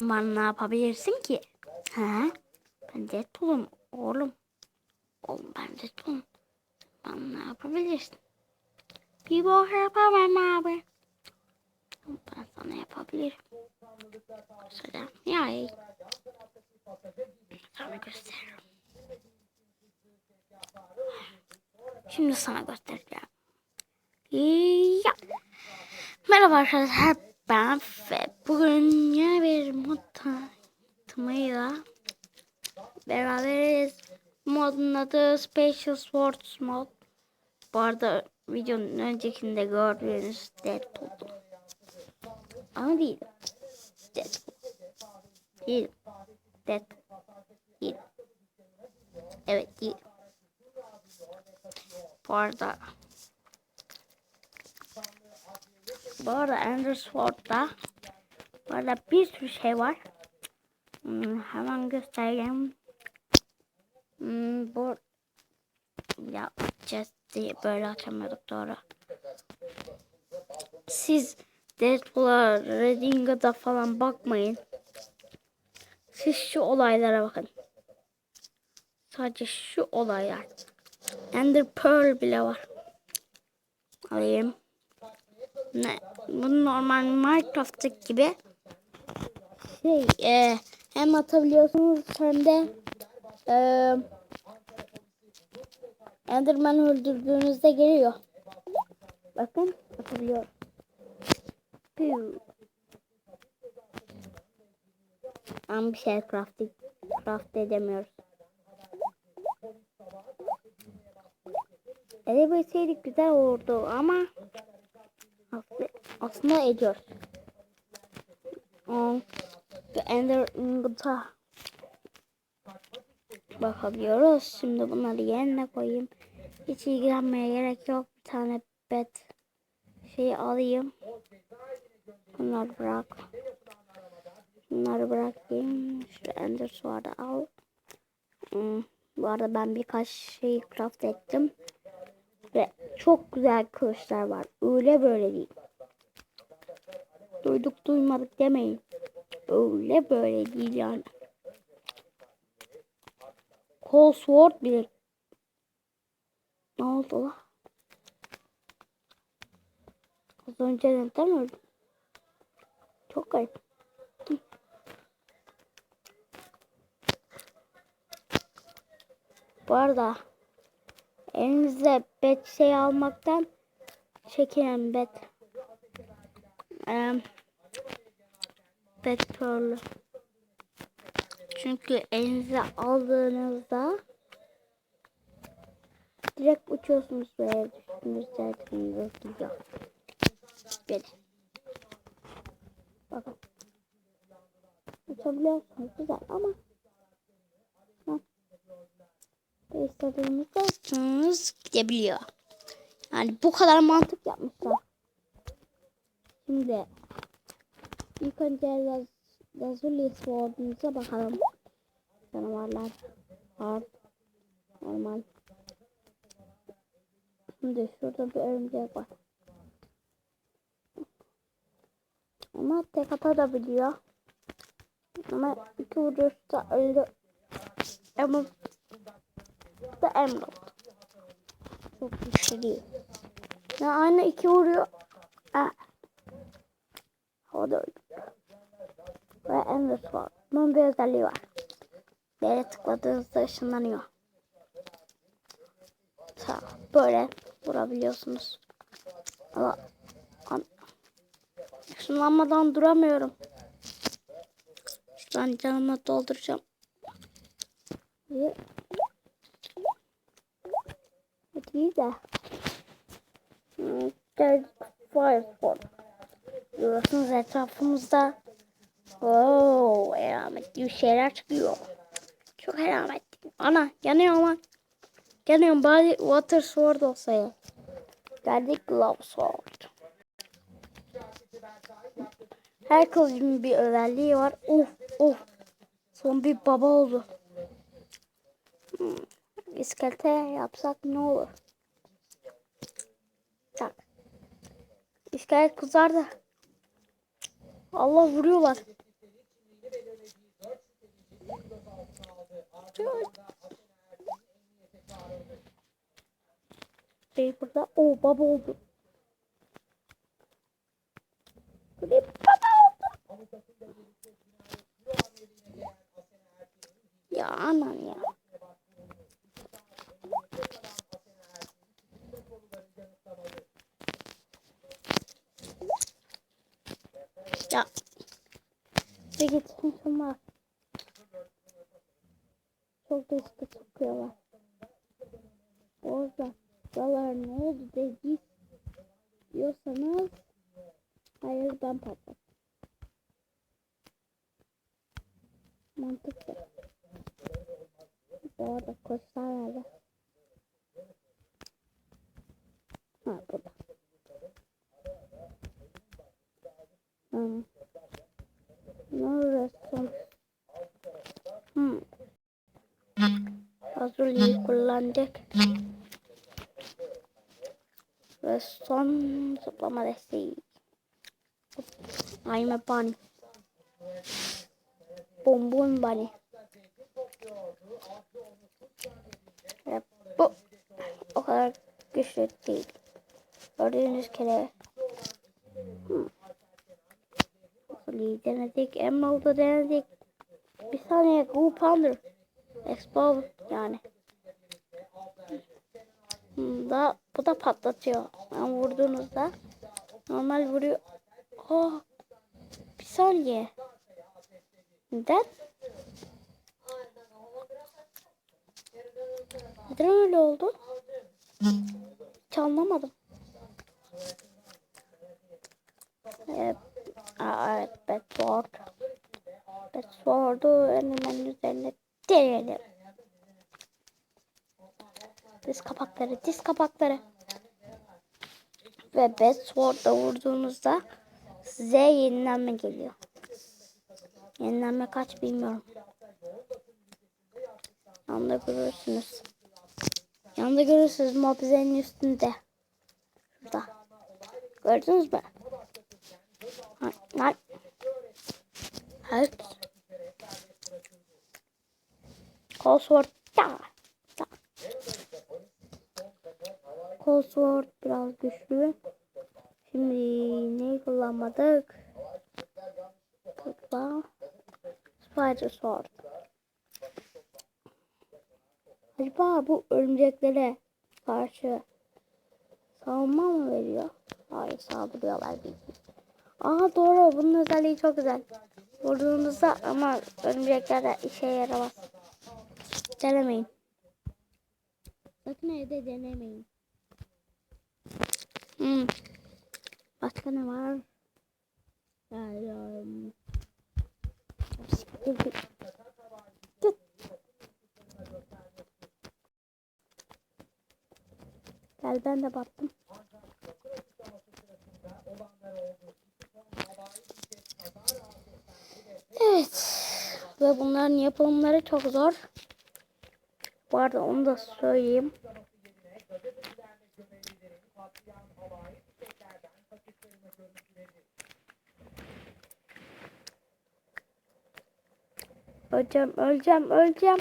Bana ne yapabilirsin ki? He? Ben Deadpool'um oğlum. Oğlum ben Deadpool'um. Bana ne yapabilirsin? Bir bok yapamam abi. Ben sana yapabilirim. Mesela ya sana gösteririm. Şimdi sana göstereceğim. Ya. Merhaba arkadaşlar ben ve bugün yeni bir mod tanıtımıyla beraberiz. Modun adı Special Swords mod. Bu arada videonun öncekinde gördüğünüz Deadpool'du. Ama değil. Deadpool. Değil. Deadpool. Değil. Evet değil. Bu arada Bu arada Ender Sword'da bu arada bir sürü şey var. Hmm, hemen göstereyim. Hmm, bu ya diye böyle açamıyorduk doğru. Siz Deadpool'a Redding'da falan bakmayın. Siz şu olaylara bakın. Sadece şu olaylar. Ender Pearl bile var. Alayım. Ne? Bu normal Minecraft'taki gibi şey e, hem atabiliyorsunuz hem de e, Enderman öldürdüğünüzde geliyor. Bakın atabiliyor. Piu. Ama bir şey craft, craft edemiyoruz. Edebilseydik güzel olurdu ama aslında ediyor. Um, Ender Ingot'a bakabiliyoruz. Şimdi bunları yerine koyayım. Hiç ilgilenmeye gerek yok. Bir tane bet şey alayım. Bunları bırak. Bunları bırakayım. Şu Ender Sword'u al. Hmm, bu arada ben birkaç şey craft ettim. Çok güzel kılıçlar var. Öyle böyle değil. Duyduk duymadık demeyin. Öyle böyle değil yani. Cold Sword bile. Ne oldu la? Az önce neden öldü? Çok garip. Bu arada elinize bet şey almaktan çekinen bet. Um, bet pearl. Çünkü elinize aldığınızda direkt uçuyorsunuz böyle düştüğünüzde kendinize gidiyor. Böyle. Bakın. Uçabiliyorsunuz güzel ama istediğinizde uçunuz gidebiliyor. Yani bu kadar mantık yapmışlar. Şimdi ilk önce Laz Lazuli Sword'umuza bakalım. Canavarlar var. Normal. Şimdi şurada bir örümcek var. Ama tek atabiliyor. Ama iki vurursa öldü. Ama da Emerald. Çok güçlü. Ya aynı iki vuruyor. Ah. O da. Ve Ender var. Bunun bir özelliği var. Böyle tıkladığınızda ışınlanıyor. Sağ böyle vurabiliyorsunuz. Ama ışınlanmadan duramıyorum. Şuradan canımı dolduracağım. Ve değil de geldik Firesport. Görüyorsunuz etrafımızda Oo, elametli şeyler çıkıyor. Çok elametli. Ana yanıyor lan. Yanıyorum bari Water Sword olsa ya. Geldik Glove Sword. Her kılıcın bir özelliği var. Of of. Son bir baba oldu. Hmm. İskelete yapsak ne olur? İskelet kızlar da. Allah vuruyorlar. Bey burada o baba oldu. Ya. Bir git şunlar. Çok riskli sokuyorlar. Orada buralar ne oldu de git diyorsanız hayır ben patlattım. Mantıklı. Bu arada koçlar nerede? Ha burada. Hmm. Neresi? Hmm. Fasulyeyi kullandık. Ve son zıplama desteği. I'm a bunny. Bum bunny. Ve bu o kadar güçlü değil. Gördüğünüz kere hmm. Fasulyeyi denedik. Emerald'ı denedik. Bir saniye Go Pounder. Expo yani. Hmm, Da, bu da patlatıyor. Yani vurduğunuzda normal vuruyor. Oh, bir saniye. Neden? Neden öyle oldu? Hiç anlamadım. Evet, aa, evet Bedward. Bedward'u elimin üzerine deneyelim. Diz kapakları, diz kapakları. Ve Bedward'da vurduğunuzda size yenilenme geliyor. Yenilenme kaç bilmiyorum. Yanında görürsünüz. Yanında görürsünüz mobizenin üstünde. Şurada. Gördünüz mü? Hay, hay. Evet. Cosworth da. da. Cosworth biraz güçlü. Şimdi neyi kullanmadık? Tıkla. Spider Sword. Acaba bu örümceklere karşı savunma mı veriyor? Hayır saldırıyorlar bildiğin. Aa doğru bunun özelliği çok güzel. Vurduğunuzda ama örümceklere işe yaramaz. Denemeyin. Sakın evde denemeyin. Hmm. Başka ne var? Gel ben de baktım. Evet. Ve bunların yapımları çok zor. Bu arada onu da söyleyeyim. Öleceğim, öleceğim, öleceğim.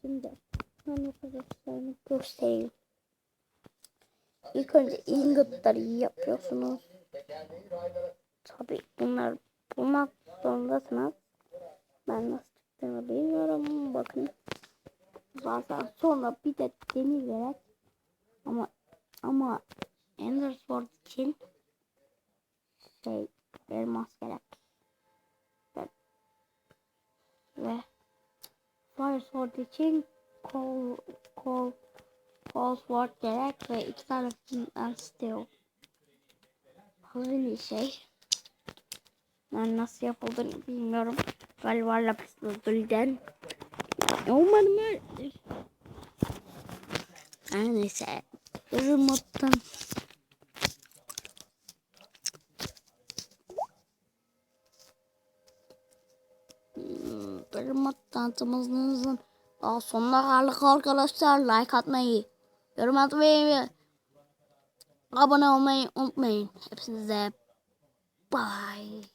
Şimdi ben arkadaşlarını göstereyim. İlk önce ingotları yapıyorsunuz. Tabii bunlar bulmak zorundasınız. Ben nasıl çıktığını bilmiyorum. Bakın. Zaten sonra bir de demir gerek. Ama ama Ender Sword için şey elmas gerek. Ve, ve Fire Sword için Coal, Coal, Coal Sword gerek ve iki tane Flint Steel. Bir şey. Ben nasıl yapıldığını bilmiyorum. Galiba lapis. Umarım öyledir. Her neyse. Remote'dan. Hmm, Remote tanıtımımızın daha sonuna kaldık arkadaşlar. Like atmayı, yorum atmayı ve abone olmayı unutmayın. Hepinize Bye.